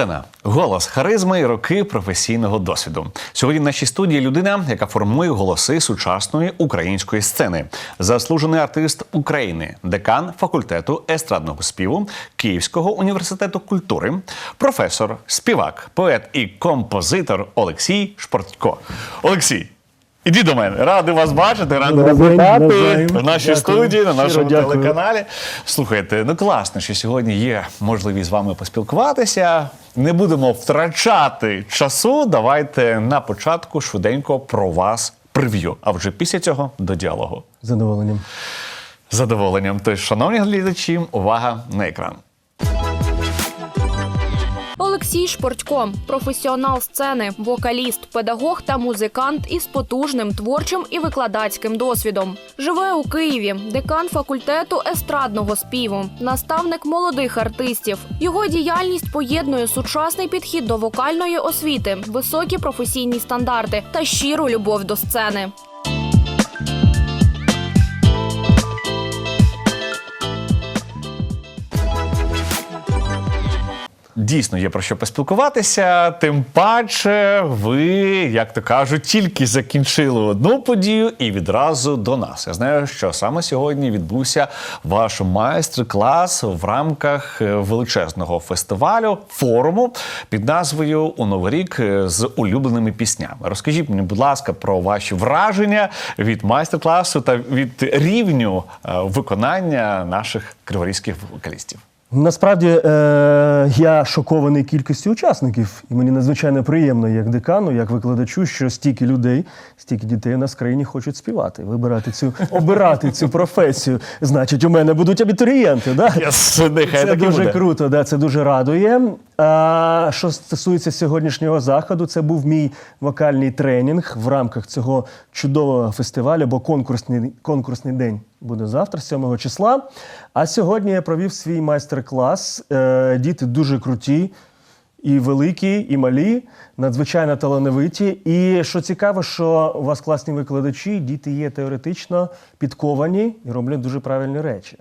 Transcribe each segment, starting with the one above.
Сцена, голос, харизми, і роки професійного досвіду. Сьогодні в нашій студії людина, яка формує голоси сучасної української сцени, заслужений артист України, декан факультету естрадного співу Київського університету культури, професор, співак, поет і композитор Олексій Шпортько. Олексій. Іди до мене, радий вас бачити, радий вас вітати в нашій Дякую. студії, на Щиро нашому дякую. телеканалі. Слухайте, ну класно, що сьогодні є можливість з вами поспілкуватися. Не будемо втрачати часу. Давайте на початку швиденько про вас прев'ю. А вже після цього до діалогу. Задоволенням. Задоволенням. Тож, шановні глядачі, увага на екран. Олексій Шпортько, професіонал сцени, вокаліст, педагог та музикант із потужним творчим і викладацьким досвідом. Живе у Києві, декан факультету естрадного співу, наставник молодих артистів. Його діяльність поєднує сучасний підхід до вокальної освіти, високі професійні стандарти та щиру любов до сцени. Дійсно є про що поспілкуватися. Тим паче, ви, як то кажуть, тільки закінчили одну подію і відразу до нас. Я знаю, що саме сьогодні відбувся ваш майстер-клас в рамках е, величезного фестивалю форуму під назвою У Новий рік е, з улюбленими піснями. Розкажіть мені, будь ласка, про ваші враження від майстер-класу та від рівню е, виконання наших криворізьких вокалістів. Насправді е, я шокований кількістю учасників, і мені надзвичайно приємно, як декану, як викладачу, що стільки людей, стільки дітей у нас в країні хочуть співати, вибирати цю, обирати цю професію. Значить, у мене будуть абітурієнти. Да? Yes, нехай Це так і дуже буде. круто, да, це дуже радує. Що стосується сьогоднішнього заходу, це був мій вокальний тренінг в рамках цього чудового фестивалю, бо конкурсний, конкурсний день буде завтра, 7 числа. А сьогодні я провів свій майстер-клас. Е, діти дуже круті. І великі, і малі, надзвичайно талановиті. І що цікаво, що у вас класні викладачі, діти є теоретично підковані і роблять дуже правильні речі.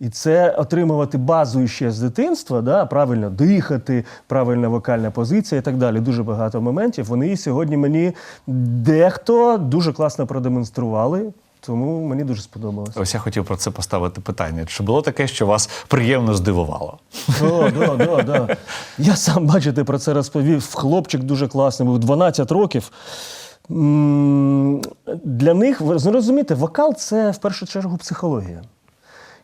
І це отримувати базу ще з дитинства, да, правильно дихати, правильна вокальна позиція і так далі. Дуже багато моментів. Вони сьогодні мені дехто дуже класно продемонстрували. Тому мені дуже сподобалось. Ось я хотів про це поставити питання. Чи було таке, що вас приємно здивувало? О, да, да, да. Я сам, бачите, про це розповів. Хлопчик дуже класний, був 12 років. Для них, ви розумієте, вокал це в першу чергу психологія.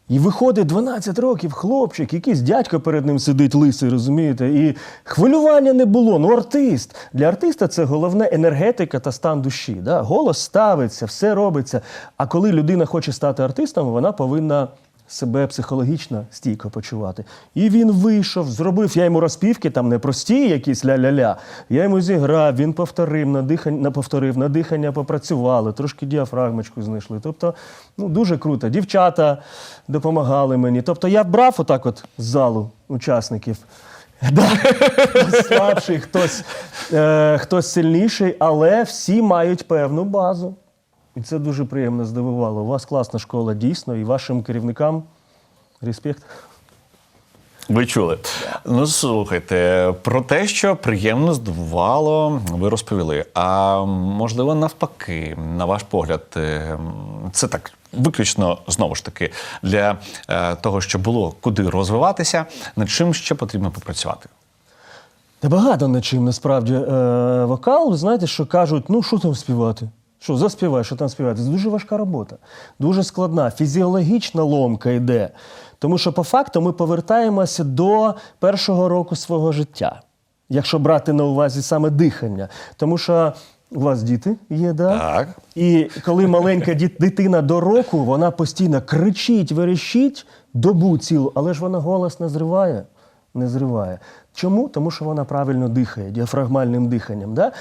І виходить 12 років хлопчик, якийсь дядько перед ним сидить лисий, розумієте? І хвилювання не було. Ну, артист. Для артиста це головне енергетика та стан душі. Да? Голос ставиться, все робиться. А коли людина хоче стати артистом, вона повинна себе психологічно стійко почувати. І він вийшов, зробив я йому розпівки, там не прості, якісь ля-ля-ля. Я йому зіграв, він повторив, на дихання, повторив, на дихання попрацювали, трошки діафрагмочку знайшли. Тобто, ну дуже круто. Дівчата допомагали мені. Тобто я брав отак от з залу учасників. Да. Слабший, хтось, е, хтось сильніший, але всі мають певну базу. І це дуже приємно здивувало. У вас класна школа, дійсно, і вашим керівникам респект. Ви чули? Ну слухайте, про те, що приємно здивувало, ви розповіли. А можливо, навпаки, на ваш погляд, е, це так. Виключно знову ж таки для е, того, щоб було куди розвиватися, над чим ще потрібно попрацювати. Та багато над чим насправді е, вокал, ви знаєте, що кажуть, ну що там співати? Що заспівай, що там співати? Це дуже важка робота, дуже складна, фізіологічна ломка йде. Тому що по факту ми повертаємося до першого року свого життя, якщо брати на увазі саме дихання. Тому що у вас діти є, да? Так. І коли маленька дитина до року, вона постійно кричить, верещить добу цілу, але ж вона голос не зриває. Не зриває. Чому? Тому що вона правильно дихає, діафрагмальним диханням. Да?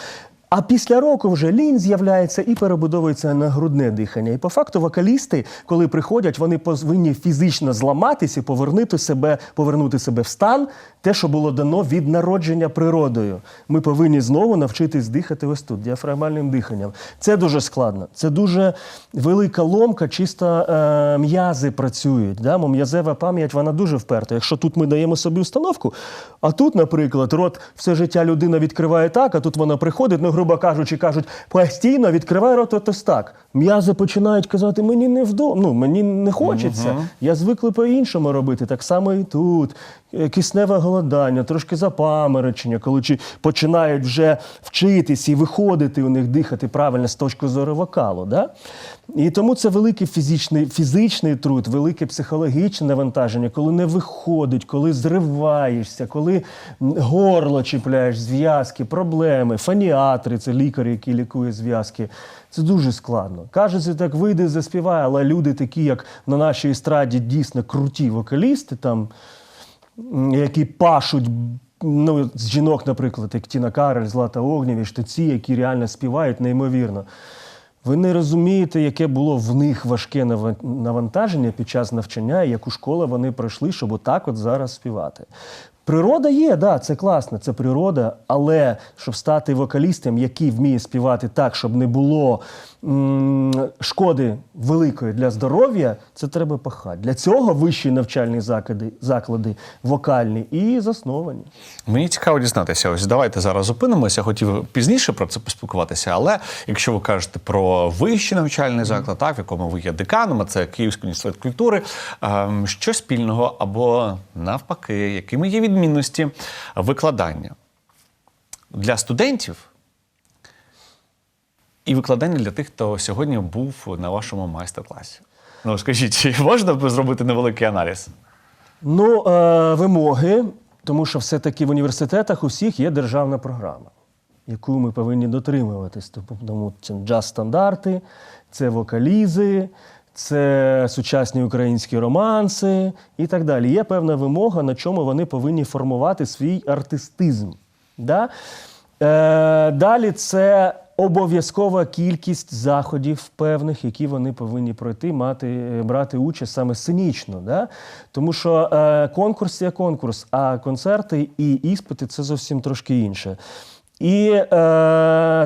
А після року вже лінь з'являється і перебудовується на грудне дихання. І по факту вокалісти, коли приходять, вони повинні фізично зламатися, і повернути себе, повернути себе в стан те, що було дано від народження природою. Ми повинні знову навчитись дихати ось тут, діафрагмальним диханням. Це дуже складно. Це дуже велика ломка, чисто е, м'язи працюють. Да? М'язева пам'ять вона дуже вперта. Якщо тут ми даємо собі установку, а тут, наприклад, рот все життя людина відкриває так, а тут вона приходить, ну, грубо кажучи, кажуть, постійно відкривай рот от ось так. М'язи починають казати, мені не вдома, ну, мені не хочеться. Я звикли по-іншому робити. Так само і тут. Е, Кисневе голодання, трошки запаморочення, коли чи починають вже вчитись і виходити у них дихати правильно з точки зору вокалу. Да? І тому це великий фізичний, фізичний труд, велике психологічне навантаження, коли не виходить, коли зриваєшся, коли горло чіпляєш, зв'язки, проблеми, фаніатри це лікар, який лікує зв'язки. Це дуже складно. Кажеться, так вийде, заспіває, але люди такі, як на нашій естраді, дійсно круті вокалісти, там, які пашуть. Ну, з жінок, наприклад, як Тіна Карель, Злата Огнєвіч, то ці, які реально співають неймовірно. Ви не розумієте, яке було в них важке навантаження під час навчання, і яку школу вони пройшли, щоб отак от зараз співати. Природа є, да, це класно, це природа, але щоб стати вокалістом, який вміє співати так, щоб не було шкоди великої для здоров'я, це треба пахати. Для цього вищі навчальні заклади, заклади вокальні і засновані. Мені цікаво дізнатися. Ось давайте зараз зупинимося. Хотів пізніше про це поспілкуватися. Але якщо ви кажете про вищий навчальний заклад, так в якому ви є деканом, а це Київський університет культури, ем, що спільного або навпаки, якими є відмінності викладання для студентів і викладання для тих, хто сьогодні був на вашому майстер-класі? Ну скажіть, чи можна зробити невеликий аналіз? Ну, е, вимоги, тому що все-таки в університетах у всіх є державна програма, яку ми повинні дотримуватись. Тобто, Тому це джаз-стандарти, це вокалізи, це сучасні українські романси і так далі. Є певна вимога, на чому вони повинні формувати свій артистизм. Да? Е, далі це обов'язкова кількість заходів певних, які вони повинні пройти, мати, е, брати участь саме сценічно. Да? Тому що е, конкурс є конкурс, а концерти і іспити це зовсім трошки інше. І е,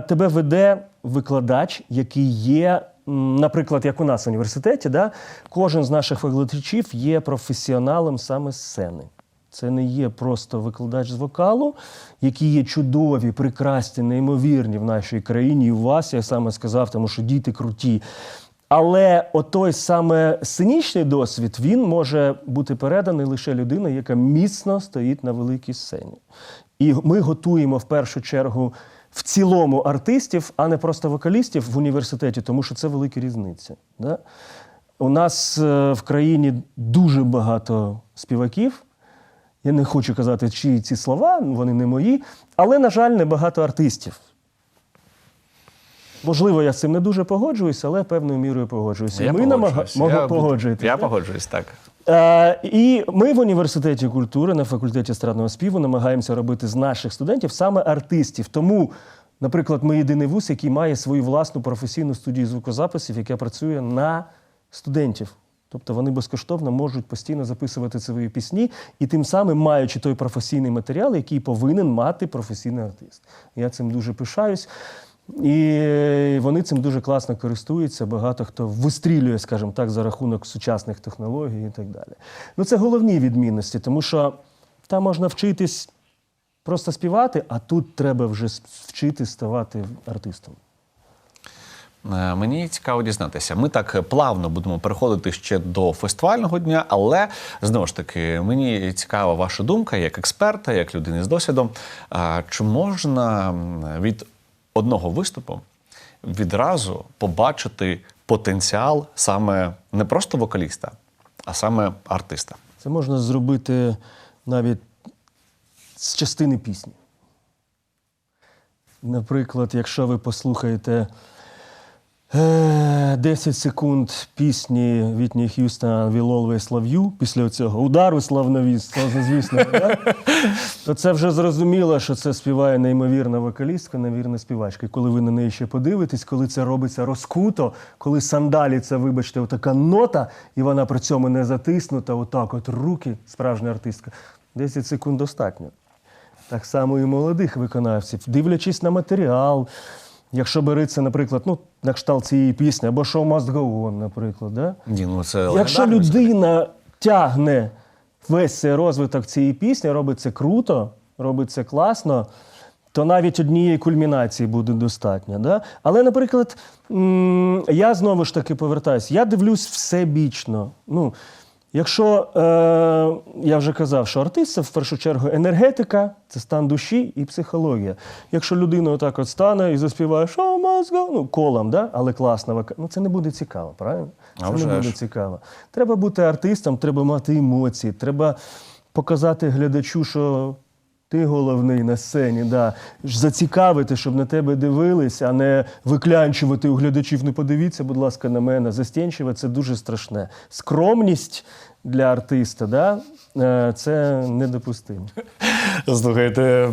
тебе веде викладач, який є. Наприклад, як у нас в університеті, да, кожен з наших викладачів є професіоналом саме сцени. Це не є просто викладач з вокалу, які є чудові, прекрасні, неймовірні в нашій країні. І у вас, я саме сказав, тому що діти круті. Але отой саме сценічний досвід він може бути переданий лише людиною, яка міцно стоїть на великій сцені. І ми готуємо в першу чергу в цілому артистів, а не просто вокалістів в університеті, тому що це велика різниця. Да? У нас е, в країні дуже багато співаків. Я не хочу казати, чиї ці слова, вони не мої, але, на жаль, небагато артистів. Можливо, я з цим не дуже погоджуюсь, але певною мірою погоджуюся. І ми намага... погоджуюсь. Я мого- буду- погоджуєтесь, Я погоджуюсь, так. Е, і ми в університеті культури на факультеті естрадного співу намагаємося робити з наших студентів саме артистів. Тому, наприклад, ми єдиний вуз, який має свою власну професійну студію звукозаписів, яка працює на студентів. Тобто вони безкоштовно можуть постійно записувати свої пісні і тим самим маючи той професійний матеріал, який повинен мати професійний артист. Я цим дуже пишаюсь. І вони цим дуже класно користуються. Багато хто вистрілює, скажімо так, за рахунок сучасних технологій і так далі. Ну, це головні відмінності, тому що там можна вчитись просто співати, а тут треба вже вчитись ставати артистом. Е, Мені цікаво дізнатися. Ми так плавно будемо переходити ще до фестивального дня, але знову ж таки, мені цікава ваша думка як експерта, як людини з досвідом. Чи можна від одного виступу відразу побачити потенціал саме не просто вокаліста, а саме артиста? Це можна зробити навіть з частини пісні. Наприклад, якщо ви послухаєте е, 10 секунд пісні Вітні Х'юстона «We'll always love you» після цього удару славновіс- звісно, да? то це вже зрозуміло, що це співає неймовірна вокалістка, неймовірна співачка. І коли ви на неї ще подивитесь, коли це робиться розкуто, коли сандалі це, вибачте, отака нота, і вона при цьому не затиснута, отак, от руки, справжня артистка. 10 секунд достатньо. Так само і молодих виконавців, дивлячись на матеріал. Якщо береться, наприклад, ну, на кшталт цієї пісні, або «Show must go on», наприклад. Да? Ні, ну це Якщо людина тягне весь цей розвиток цієї пісні, робить це круто, робить це класно, то навіть однієї кульмінації буде достатньо. Да? Але, наприклад, я знову ж таки повертаюся, я дивлюсь всебічно. Ну, якщо е, я вже казав, що артист це в першу чергу енергетика, це стан душі і психологія. Якщо людина отак от стане і заспіває що мозго, ну, колом, да? але класна вока- ну це не буде цікаво, правильно? Це а не буде ж. цікаво. Треба бути артистом, треба мати емоції, треба показати глядачу, що ти головний на сцені, да. Зацікавити, щоб на тебе дивились, а не виклянчувати у глядачів. Не подивіться, будь ласка, на мене. Застінчувати це дуже страшне. Скромність для артиста, да? е, це недопустимо. Слухайте,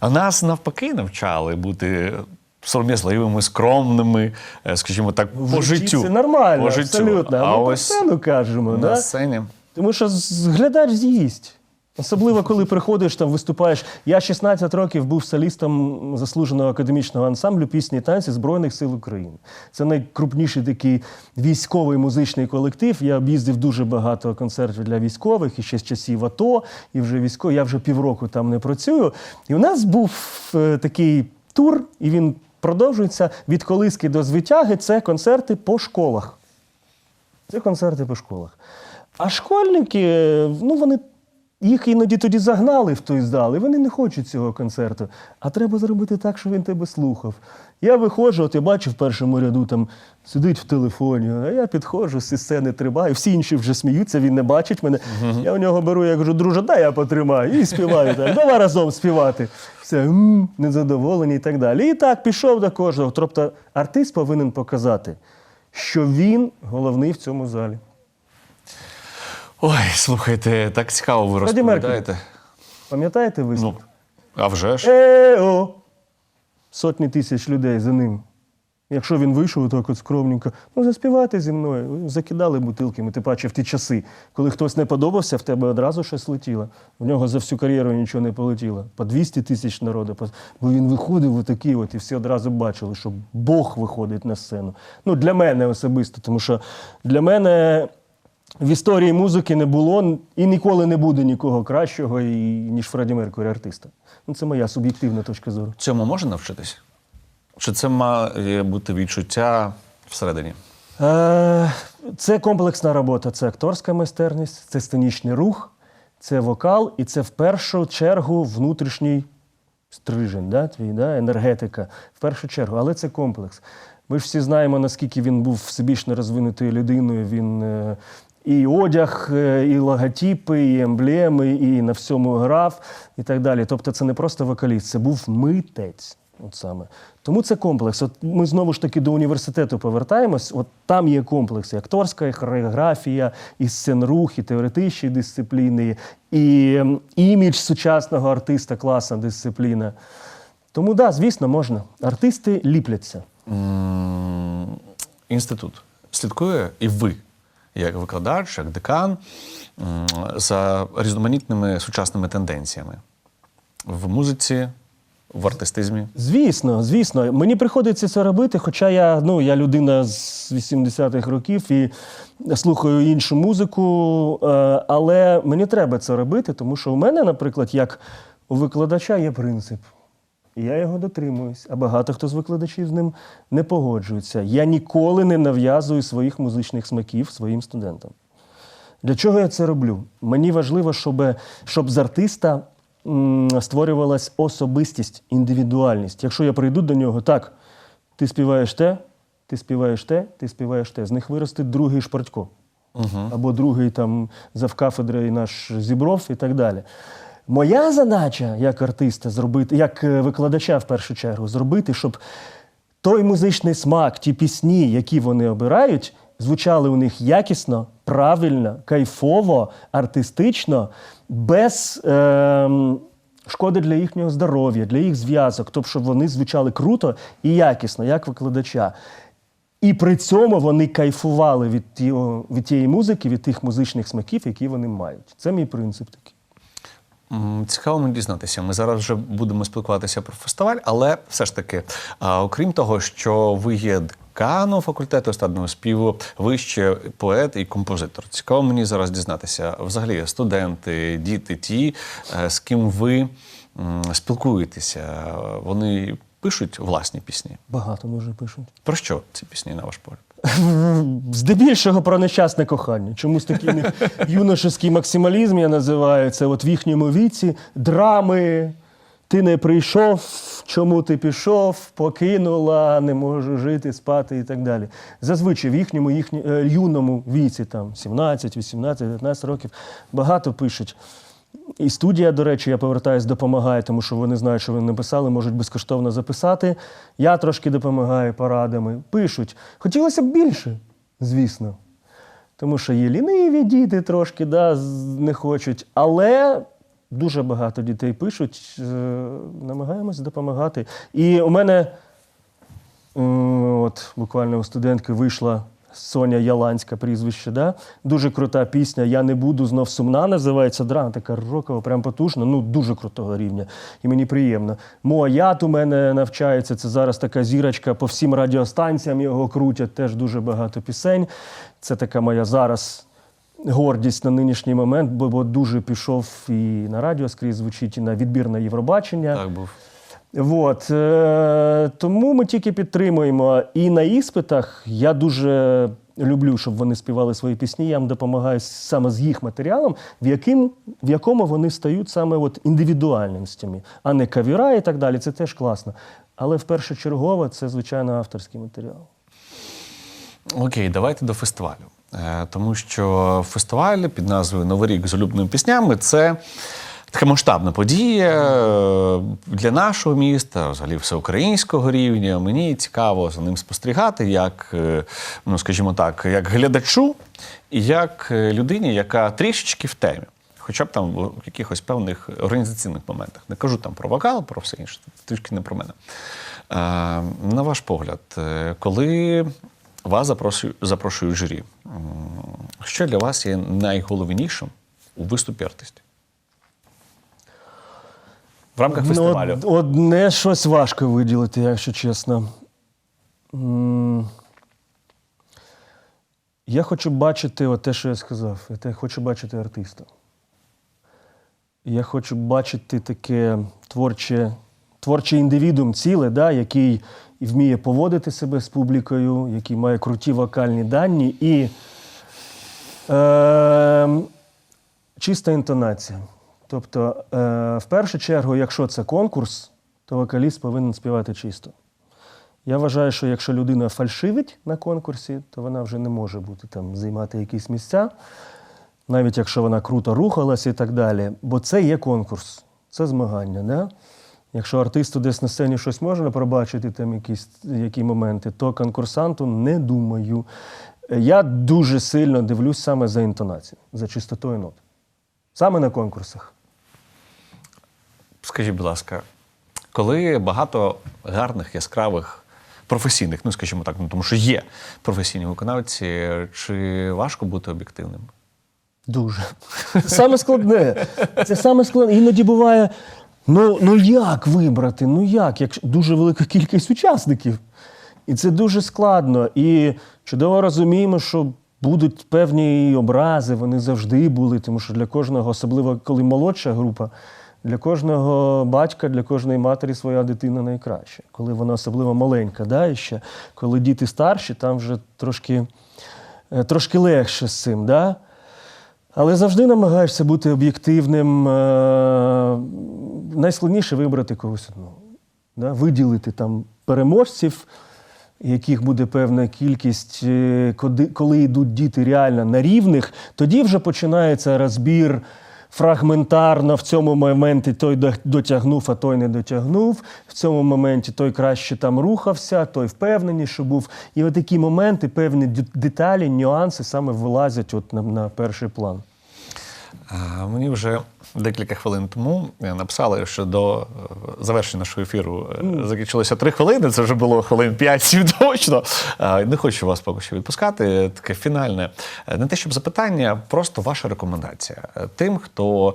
а нас навпаки навчали бути сором'язливими, скромними, е, скажімо так, по життю. Це нормально, по життю. абсолютно. А, А ми про сцену кажемо. на Да? сцені. Тому що глядач з'їсть. Особливо, коли приходиш там, виступаєш. Я 16 років був солістом заслуженого академічного ансамблю пісні і танці Збройних сил України. Це найкрупніший такий військовий музичний колектив. Я об'їздив дуже багато концертів для військових і ще з часів АТО, і вже військовий. Я вже півроку там не працюю. І у нас був е, такий тур, і він продовжується від колиски до звитяги. Це концерти по школах. Це концерти по школах. А школьники, ну вони їх іноді тоді загнали в той зал, і вони не хочуть цього концерту. А треба зробити так, щоб він тебе слухав. Я виходжу, от я бачу в першому ряду, там сидить в телефоні, а я підходжу зі сцени тримаю, всі інші вже сміються, він не бачить мене. Я у нього беру, я кажу, друже, дай я потримаю і співаю так. Давай разом співати. Все, незадоволені і так далі. І так пішов до кожного. Тобто артист повинен показати, що він головний в цьому залі. Ой, слухайте, так цікаво ви Фредді Меркьюрі. розповідаєте. Пам'ятаєте виступ? Ну, а вже ж. Ео! Сотні тисяч людей за ним. Якщо він вийшов так от скромненько, ну заспівайте зі мною. Закидали бутилками, ти паче в ті часи. Коли хтось не подобався, в тебе одразу щось летіло. В нього за всю кар'єру нічого не полетіло. По 200 тисяч народу. по- Бо він виходив отакий, от, і всі одразу бачили, що Бог виходить на сцену. Ну, для мене особисто, тому що для мене в історії музики не було і ніколи не буде нікого кращого, і, ніж Фредді Меркурі артиста. Ну, це моя суб'єктивна точка зору. Цьому можна навчитись? Чи це має бути відчуття всередині? Е, Це комплексна робота, це акторська майстерність, це сценічний рух, це вокал, і це в першу чергу внутрішній стрижень, да, твій, да, енергетика. В першу чергу, але це комплекс. Ми ж всі знаємо, наскільки він був всебічно розвинутою людиною. Він е, і одяг, е, і логотипи, і емблеми, і на всьому грав, і так далі. Тобто, це не просто вокаліст, це був митець. От саме. Тому це комплекс. От ми знову ж таки до університету повертаємось. От там є комплекс і акторська, і хореографія, і сценрух, і теоретичні дисципліни, і імідж сучасного артиста, класна дисципліна. Тому так, да, звісно, можна. Артисти ліпляться. Інститут слідкує і ви, як викладач, як декан, за різноманітними сучасними тенденціями в музиці, в артистизмі. Звісно, звісно. Мені приходиться це робити, хоча я, ну, я людина з 80-х років і слухаю іншу музику, е, але мені треба це робити, тому що у мене, наприклад, як у викладача є принцип. І я його дотримуюсь, а багато хто з викладачів з ним не погоджується. Я ніколи не нав'язую своїх музичних смаків своїм студентам. Для чого я це роблю? Мені важливо, щоб, щоб з артиста м, створювалась особистість, індивідуальність. Якщо я прийду до нього, так, ти співаєш те, ти співаєш те, ти співаєш те. З них виросте другий шпортько. Або другий там завкафедри наш зібров і так далі. Моя задача як артиста зробити, як е, викладача в першу чергу, зробити, щоб той музичний смак, ті пісні, які вони обирають, звучали у них якісно, правильно, кайфово, артистично, без ем, шкоди для їхнього здоров'я, для їх зв'язок, тобто, щоб вони звучали круто і якісно, як викладача. І при цьому вони кайфували від, тієї- від тієї музики, від тих музичних смаків, які вони мають. Це мій принцип такий. Цікаво мені дізнатися. Ми зараз вже будемо спілкуватися про фестиваль, але все ж таки, окрім того, що ви є деканом факультету естрадного співу, ви ще поет і композитор. Цікаво мені зараз дізнатися. Взагалі, студенти, діти, ті, е, з ким ви спілкуєтеся, вони пишуть власні пісні. Багато дуже пишуть. Про що ці пісні, на ваш погляд? Здебільшого про нещасне кохання. Чомусь такий юношеський максималізм я називаю це от в їхньому віці драми. Ти не прийшов, чому ти пішов, покинула, не можу жити, спати і так далі. Зазвичай в їхньому їхні, е, юному віці, там 17, 18, 19 років, багато пишуть. І студія, до речі, я повертаюсь, допомагає, тому що вони знають, що вони написали, можуть безкоштовно записати. Я трошки допомагаю порадами. Пишуть. Хотілося б більше, звісно. Тому що є ліниві діти трошки, да, не хочуть. Але дуже багато дітей пишуть, е, намагаємось допомагати. І у мене От буквально у студентки вийшла Соня Яланська прізвище. Да? Дуже крута пісня. Я не буду знов сумна. Називається драма, така рокова, прям потужна. Ну дуже крутого рівня. І мені приємно. Моят у мене навчається. Це зараз така зірочка по всім радіостанціям його крутять. Теж дуже багато пісень. Це така моя зараз. Гордість на нинішній момент, бо дуже пішов і на радіо скрізь звучить, і на відбір на Євробачення. Так був. От, е, тому ми тільки підтримуємо. І на іспитах я дуже люблю, щоб вони співали свої пісні. Я їм допомагаю саме з їх матеріалом, в, яким, в якому вони стають саме от індивідуальностями, а не кавіра і так далі. Це теж класно. Але в впершочергово це, звичайно, авторський матеріал. Окей, давайте до фестивалю. Е, Тому що фестиваль під назвою Новий рік з улюбленими піснями це така масштабна подія е, для нашого міста, взагалі всеукраїнського рівня. Мені цікаво за ним спостерігати, як, е, ну скажімо так, як глядачу і як е, людині, яка трішечки в темі. Хоча б там в якихось певних організаційних моментах. Не кажу там про вокал, про все інше, трішки не про мене. На ваш погляд, коли вас запрошують, запрошують журі, що для вас є найголовнішим у виступі артистів? В рамках фестивалю. Ну, од- одне щось важко виділити, якщо чесно. М, Я хочу бачити от те, що я сказав. Я хочу бачити артиста. Я хочу бачити таке творче, творчий індивідум ціле, да, який вміє поводити себе з публікою, який має круті вокальні дані і е, чиста інтонація. Тобто, е, в першу чергу, якщо це конкурс, то вокаліст повинен співати чисто. Я вважаю, що якщо людина фальшивить на конкурсі, то вона вже не може бути там займати якісь місця, навіть якщо вона круто рухалась і так далі. Бо це є конкурс, це змагання. Да? Якщо артисту десь на сцені щось можна пробачити, там якісь які моменти, то конкурсанту не думаю. Я дуже сильно дивлюсь саме за інтонацією, за чистотою нот. Саме на конкурсах. Скажіть, будь ласка, коли багато гарних, яскравих, професійних, ну скажімо так, ну тому що є професійні виконавці, чи важко бути об'єктивним? Дуже. Саме складне. Це саме складне. Іноді буває. Ну, ну як вибрати? Ну як? Якщо дуже велика кількість учасників. І це дуже складно. І чудово розуміємо, що будуть певні образи, вони завжди були, тому що для кожного, особливо коли молодша група, для кожного батька, для кожної матері своя дитина найкраща. Коли вона особливо маленька, да, і ще. коли діти старші, там вже трошки, е, трошки легше з цим. Да? Але завжди намагаєшся бути об'єктивним. Е, Найскладніше вибрати когось одного. Да? Виділити там переможців, яких буде певна кількість, е, коли, коли йдуть діти реально на рівних, тоді вже починається розбір фрагментарно. В цьому моменті той дотягнув, а той не дотягнув. В цьому моменті той краще там рухався, той впевненіше був. І от такі моменти, певні деталі, нюанси саме вилазять от на, на перший план. А, Мені вже декілька хвилин тому написали, що до е, завершення нашого ефіру е, закінчилося три хвилини. Це вже було хвилин 5-7 точно. Не хочу вас поки що відпускати. Таке фінальне. Е, Не те, щоб запитання, просто ваша рекомендація тим, хто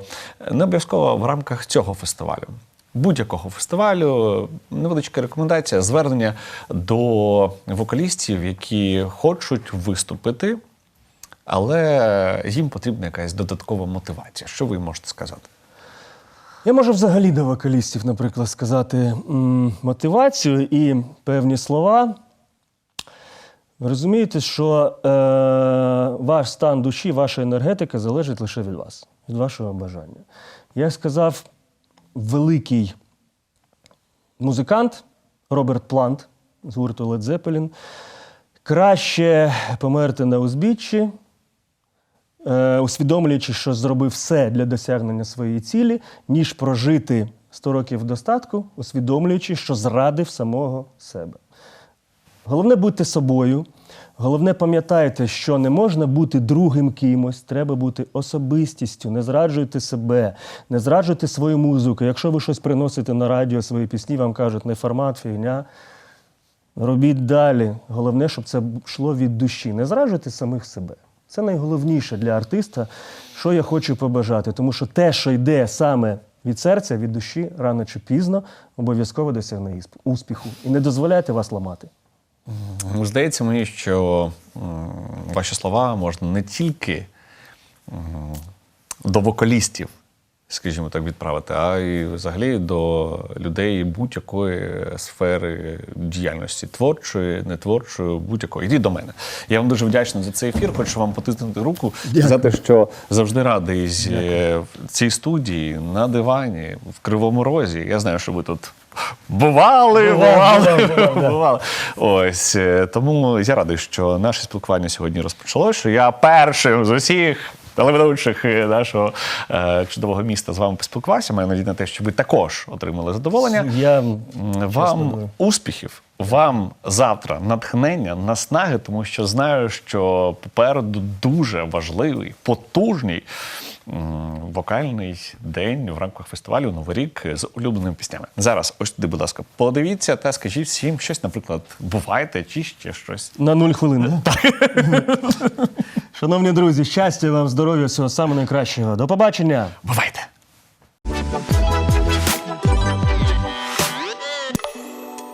не обов'язково в рамках цього фестивалю. Будь-якого фестивалю невеличка рекомендація, звернення до вокалістів, які хочуть виступити, але їм потрібна якась додаткова мотивація. Що ви можете сказати? Я можу взагалі до вокалістів, наприклад, сказати мотивацію і певні слова. Ви розумієте, що е, ваш стан душі, ваша енергетика залежить лише від вас, від вашого бажання. Як сказав великий музикант Роберт Плант з гурту Led Zeppelin, краще померти на узбіччі, усвідомлюючи, що зробив все для досягнення своєї цілі, ніж прожити 100 років достатку, усвідомлюючи, що зрадив самого себе. Головне будьте собою. Головне пам'ятайте, що не можна бути другим кимось, треба бути особистістю. Не зраджуйте себе, не зраджуйте свою музику. Якщо ви щось приносите на радіо, свої пісні, вам кажуть, не формат, фігня. Робіть далі. Головне, щоб це йшло від душі. Не зраджуйте самих себе. Це найголовніше для артиста, що я хочу побажати. Тому що те, що йде саме від серця, від душі, рано чи пізно, обов'язково досягне успіху. І не дозволяйте вас ламати. Здається мені, що ваші слова можна не тільки до вокалістів, скажімо так, відправити, а й взагалі до людей будь-якої сфери діяльності, творчої, нетворчої, будь-якої. Йдіть до мене. Я вам дуже вдячний за цей ефір. Хочу вам потиснути руку, сказати, що завжди радий з е, в цій студії на дивані в Кривому Розі. Я знаю, що ви тут. Бували, бували, бували. Ось е, тому я радий, що наше спілкування сьогодні розпочалося. Що я першим з усіх телеведучих нашого е, чудового міста з вами поспілкувався. Маю надію на те, що ви також отримали задоволення. Я вам чесно успіхів, вам завтра натхнення, наснаги, тому що знаю, що попереду дуже важливий, потужний вокальний день в рамках фестивалю Новий рік з улюбленими піснями. Зараз ось туди, будь ласка, подивіться та скажіть всім щось, наприклад, бувайте чи ще щось. на нуль хвилин. Да? Шановні друзі, щастя вам, здоров'я, всього самого найкращого. До побачення! Бувайте!